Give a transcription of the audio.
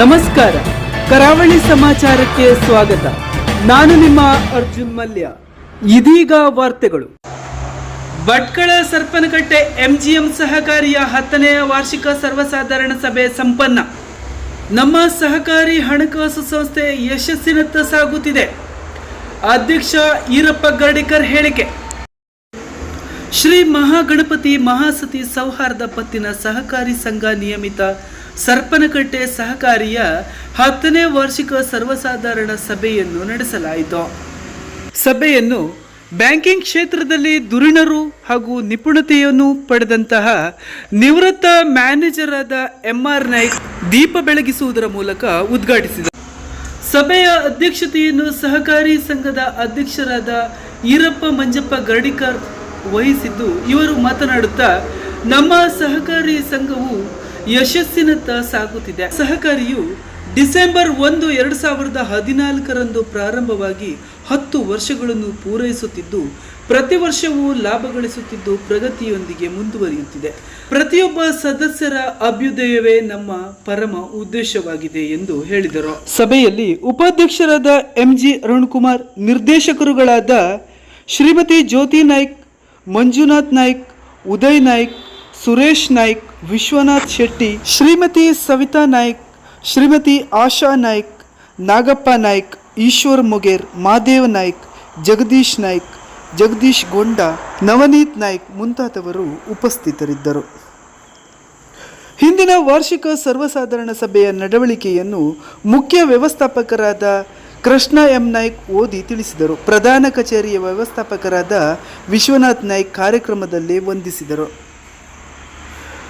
ನಮಸ್ಕಾರ. ಕರಾವಳಿ ಸಮಾಚಾರಕ್ಕೆ ಸ್ವಾಗತ. ನಾನು ನಿಮ್ಮ ಅರ್ಜುನ್ ಮಲ್ಯ. ಇದೀಗ ವಾರ್ತೆಗಳು. ಭಟ್ಕಳ ಸರ್ಪನಕಟ್ಟೆ ಎಂಜಿಎಂ ಸಹಕಾರಿಯ ಹತ್ತನೆಯ ವಾರ್ಷಿಕ ಸರ್ವಸಾಧಾರಣ ಸಭೆ ಸಂಪನ್ನ. ನಮ್ಮ ಸಹಕಾರಿ ಹಣಕಾಸು ಸಂಸ್ಥೆ ಯಶಸ್ಸಿನತ್ತ ಸಾಗುತ್ತಿದೆ. ಅಧ್ಯಕ್ಷ ಈರಪ್ಪ ಗರ್ಡಿಕರ್ ಹೇಳಿಕೆ. ಶ್ರೀ ಮಹಾಗಣಪತಿ ಮಹಾಸತಿ ಸೌಹಾರ್ದ ಪತ್ತಿನ ಸಹಕಾರಿ ಸಂಘ ನಿಯಮಿತ ಸರ್ಪನಕಟ್ಟೆ ಸಹಕಾರಿಯ ಹತ್ತನೇ ವಾರ್ಷಿಕ ಸರ್ವಸಾಧಾರಣ ಸಭೆಯನ್ನು ನಡೆಸಲಾಯಿತು. ಸಭೆಯನ್ನು ಬ್ಯಾಂಕಿಂಗ್ ಕ್ಷೇತ್ರದಲ್ಲಿ ದುರಿಣರು ಹಾಗೂ ನಿಪುಣತೆಯನ್ನು ಪಡೆದಂತಹ ನಿವೃತ್ತ ಮ್ಯಾನೇಜರ್ ಆದ ಎಂ ಆರ್ ನಾಯ್ಕ್ ದೀಪ ಬೆಳಗಿಸುವುದರ ಮೂಲಕ ಉದ್ಘಾಟಿಸಿದರು. ಸಭೆಯ ಅಧ್ಯಕ್ಷತೆಯನ್ನು ಸಹಕಾರಿ ಸಂಘದ ಅಧ್ಯಕ್ಷರಾದ ಈರಪ್ಪ ಮಂಜಪ್ಪ ಗರ್ಡಿಕರ್ ವಹಿಸಿದ್ದು ಇವರು ಮಾತನಾಡುತ್ತಾ, ನಮ್ಮ ಸಹಕಾರಿ ಸಂಘವು ಯಶಸ್ಸಿನತ್ತ ಸಾಗುತ್ತಿದೆ. ಸಹಕಾರಿಯು ಡಿಸೆಂಬರ್ ಒಂದು, ಎರಡು ಸಾವಿರದ ಹದಿನಾಲ್ಕರಂದು ಪ್ರಾರಂಭವಾಗಿ ಹತ್ತು ವರ್ಷಗಳನ್ನು ಪೂರೈಸುತ್ತಿದ್ದು, ಪ್ರತಿ ವರ್ಷವೂ ಲಾಭ ಗಳಿಸುತ್ತಿದ್ದು ಪ್ರಗತಿಯೊಂದಿಗೆ ಮುಂದುವರಿಯುತ್ತಿದೆ. ಪ್ರತಿಯೊಬ್ಬ ಸದಸ್ಯರ ಅಭ್ಯುದಯವೇ ನಮ್ಮ ಪರಮ ಉದ್ದೇಶವಾಗಿದೆ ಎಂದು ಹೇಳಿದರು. ಸಭೆಯಲ್ಲಿ ಉಪಾಧ್ಯಕ್ಷರಾದ ಎಂ ಜಿ ಅರುಣ್ಕುಮಾರ್, ನಿರ್ದೇಶಕರುಗಳಾದ ಶ್ರೀಮತಿ ಜ್ಯೋತಿ ನಾಯ್ಕ್, ಮಂಜುನಾಥ್ ನಾಯ್ಕ್, ಉದಯ್ ನಾಯ್ಕ್ ಸುರೇಶ್ ನಾಯ್ಕ್, ವಿಶ್ವನಾಥ್ ಶೆಟ್ಟಿ, ಶ್ರೀಮತಿ ಸವಿತಾ ನಾಯ್ಕ್, ಶ್ರೀಮತಿ ಆಶಾ ನಾಯ್ಕ್, ನಾಗಪ್ಪ ನಾಯ್ಕ್, ಈಶ್ವರ್ ಮೊಗೇರ್, ಮಾದೇವ್ ನಾಯ್ಕ್, ಜಗದೀಶ್ ನಾಯ್ಕ್, ಜಗದೀಶ್ ಗೊಂಡ, ನವನೀತ್ ನಾಯ್ಕ್ ಮುಂತಾದವರು ಉಪಸ್ಥಿತರಿದ್ದರು. ಹಿಂದಿನ ವಾರ್ಷಿಕ ಸರ್ವಸಾಧಾರಣ ಸಭೆಯ ನಡವಳಿಕೆಯನ್ನು ಮುಖ್ಯ ವ್ಯವಸ್ಥಾಪಕರಾದ ಕೃಷ್ಣ ಎಂ ನಾಯ್ಕ್ ಓದಿ ತಿಳಿಸಿದರು. ಪ್ರಧಾನ ಕಚೇರಿಯ ವ್ಯವಸ್ಥಾಪಕರಾದ ವಿಶ್ವನಾಥ್ ನಾಯ್ಕ್ ಕಾರ್ಯಕ್ರಮದಲ್ಲಿ ವಂದಿಸಿದರು.